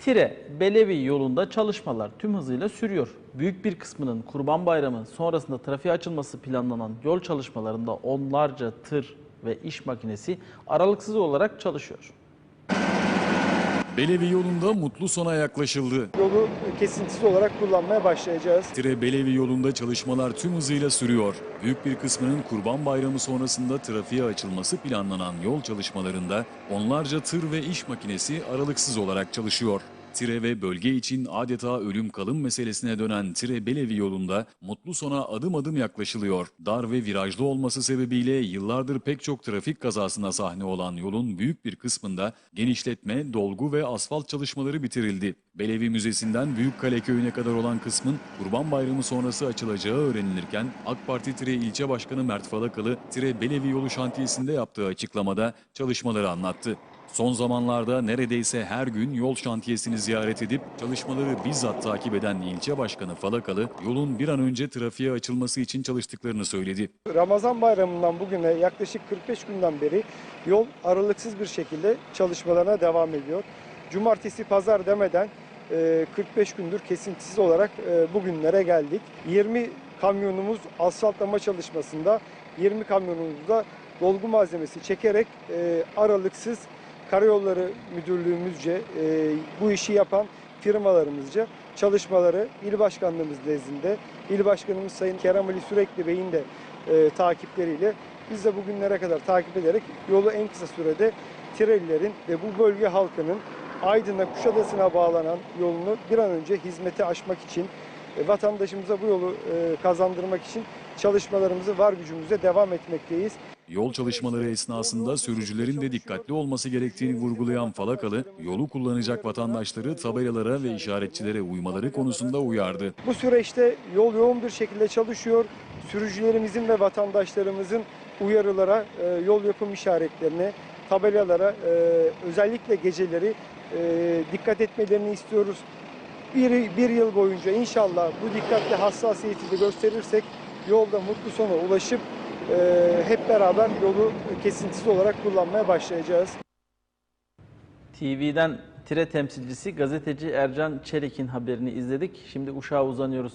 Tire Belevi yolunda çalışmalar tüm hızıyla sürüyor. Büyük bir kısmının Kurban Bayramı sonrasında trafiğe açılması planlanan yol çalışmalarında onlarca tır ve iş makinesi aralıksız olarak çalışıyor. Belevi yolunda mutlu sona yaklaşıldı. Yolu kesintisiz olarak kullanmaya başlayacağız. Tire Belevi yolunda çalışmalar tüm hızıyla sürüyor. Büyük bir kısmının Kurban Bayramı sonrasında trafiğe açılması planlanan yol çalışmalarında onlarca tır ve iş makinesi aralıksız olarak çalışıyor. Tire ve bölge için adeta ölüm kalım meselesine dönen Tire Belevi yolunda mutlu sona adım adım yaklaşılıyor. Dar ve virajlı olması sebebiyle yıllardır pek çok trafik kazasına sahne olan yolun büyük bir kısmında genişletme, dolgu ve asfalt çalışmaları bitirildi. Belevi Müzesi'nden Büyükkale Köyü'ne kadar olan kısmın Kurban Bayramı sonrası açılacağı öğrenilirken AK Parti Tire İlçe Başkanı Mert Falakalı Tire Belevi yolu şantiyesinde yaptığı açıklamada çalışmaları anlattı. Son zamanlarda neredeyse her gün yol şantiyesini ziyaret edip çalışmaları bizzat takip eden ilçe başkanı Falakalı yolun bir an önce trafiğe açılması için çalıştıklarını söyledi. Ramazan bayramından bugüne yaklaşık 45 günden beri yol aralıksız bir şekilde çalışmalarına devam ediyor. Cumartesi, pazar demeden e, 45 gündür kesintisiz olarak e, bugünlere geldik. 20 kamyonumuz asfaltlama çalışmasında, 20 kamyonumuz da dolgu malzemesi çekerek e, aralıksız Karayolları Müdürlüğümüzce e, bu işi yapan firmalarımızca çalışmaları il başkanlığımız nezdinde, il başkanımız Sayın Kerem Ali Sürekli Bey'in de e, takipleriyle biz de bugünlere kadar takip ederek yolu en kısa sürede Tirelilerin ve bu bölge halkının Aydın'a Kuşadası'na bağlanan yolunu bir an önce hizmete açmak için e, vatandaşımıza bu yolu e, kazandırmak için çalışmalarımızı var gücümüzle devam etmekteyiz. Yol çalışmaları esnasında sürücülerin de dikkatli olması gerektiğini vurgulayan Falakalı, yolu kullanacak vatandaşları tabelalara ve işaretçilere uymaları konusunda uyardı. Bu süreçte yol yoğun bir şekilde çalışıyor. Sürücülerimizin ve vatandaşlarımızın uyarılara, e, yol yapım işaretlerine, tabelalara e, özellikle geceleri e, dikkat etmelerini istiyoruz. Bir, bir yıl boyunca inşallah bu dikkatli hassasiyeti de gösterirsek yolda mutlu sona ulaşıp hep beraber yolu kesintisiz olarak kullanmaya başlayacağız. TV'den Tire temsilcisi gazeteci Ercan Çelik'in haberini izledik. Şimdi Uşak'a uzanıyoruz.